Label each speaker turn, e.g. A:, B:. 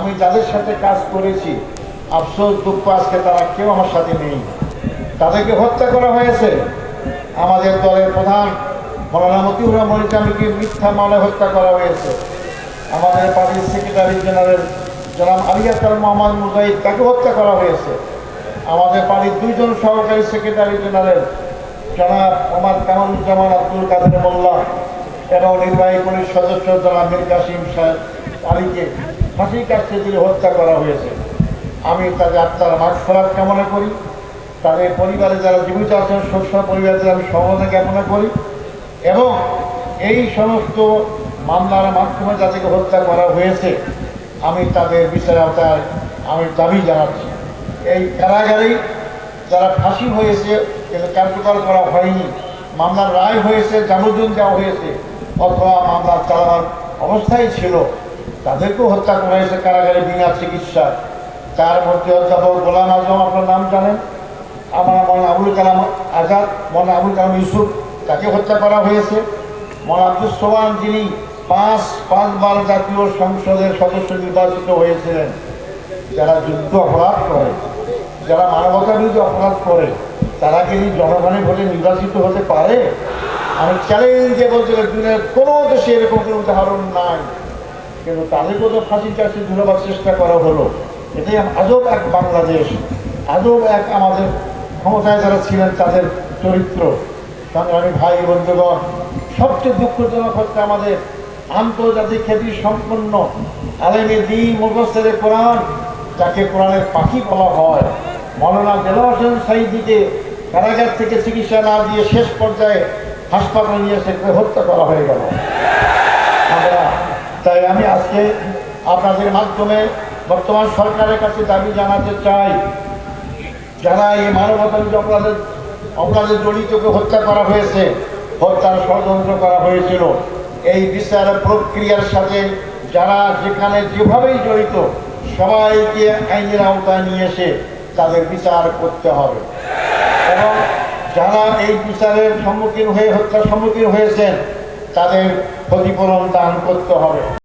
A: আমি যাদের সাথে কাজ করেছি, আফসোস, দুঃখ আজকে তারা কেউ আমার সাথে নেই। তাদেরকে হত্যা করা হয়েছে। আমাদের দলের প্রধান মৌলানা মতিউর রহমান ইসলামীকে মিথ্যা মামলায় হত্যা করা হয়েছে। আমাদের পার্টির সেক্রেটারি জেনারেল জনাব আলিয়াতাল মোহাম্মদ মুজাহিদ তাকে হত্যা করা হয়েছে। আমাদের পার্টির দুইজন সহকারী সেক্রেটারি জেনারেল জনাব মোহাম্মদ কামালুজ্জামান আব্দুল কাদের মোল্লা এবং নির্বাহী কমিটির সদস্য জনাব মীর কাসিম সাহেব আলীকে ফাঁসির কাছে দিয়ে হত্যা করা হয়েছে, আমি তাদের আত্মার মাঠ ফেরাত কামনা করি। তাদের পরিবারে যারা জীবিত আছেন শস্য পরিবারের আমি সমবেদনা জ্ঞাপনা করি এবং এই সমস্ত মামলার মাধ্যমে যাদেরকে হত্যা করা হয়েছে, আমি তাদের বিচার আওতায় আমি দাবি জানাচ্ছি। এই কারাগারেই যারা ফাঁসি হয়েছে কার্যকর করা হয়নি, মামলার রায় হয়েছে যাবজ্জীবন দেওয়া হয়েছে, অথবা মামলা চালানোর অবস্থায় ছিল। তাদেরকেও হত্যা করা হয়েছে কারাগারে বিনা চিকিৎসা তার মধ্যে অধ্যাপক গোলাম আজম আপনার নাম জানেন? আমার মনে আবুল কালাম আজাদ মনে আবুল কালাম ইউসুফ, তাকে হত্যা করা হয়েছে। মনে আব্দুল সোহান যিনি পাঁচ, পাঁচবার জাতীয় সংসদের সদস্য নির্বাচিত হয়েছিলেন। যারা যুদ্ধ অপরাধ করে, যারা মানবতা বিরোধী অপরাধ করে, তারা কি জনগণের ভোটে নির্বাচিত হতে পারে? আমি চ্যালেঞ্জে বলতে পারি দুনিয়ার কোনো দেশে এরকম কোনো উদাহরণ নাই। কিন্তু তাদেরকেও তো ফাঁসির কাছে ঝুলাবার চেষ্টা করা হলো। এটাই আজব এক বাংলাদেশ আজব এক আমাদের ক্ষমতায় যারা ছিলেন তাদের চরিত্র। সংগ্রামী ভাই বন্ধুগণ, সবচেয়ে দুঃখজনক হচ্ছে আমাদের আন্তর্জাতিক খ্যাতি সম্পন্ন আলেমে দিন মুখস্থের কোরআন, যাকে কোরআনের পাখি বলা হয়। মৌলানা দেলা সাইদিকে কারাগার থেকে চিকিৎসা না দিয়ে শেষ পর্যায়ে হাসপাতালে নিয়ে এসে হত্যা করা হয়ে গেল। আজকে আপনাদের মাধ্যমে বর্তমান সরকারের কাছে দাবি জানাতে চাই। যারা এই মানবতাবিরোধী অপরাধের অপরাধে জড়িতকে হত্যা করা হয়েছে, হত্যার ষড়যন্ত্র করা হয়েছিল। এই বিচার প্রক্রিয়ার সাথে যারা যেখানে যেভাবেই জড়িত, সবাইকে আইনের আওতায় নিয়ে এসে তাদের বিচার করতে হবে। এবং যারা এই বিচারের সম্মুখীন হয়ে, হত্যার সম্মুখীন হয়েছেন, তাদের ক্ষতিপূরণ দান করতে হবে।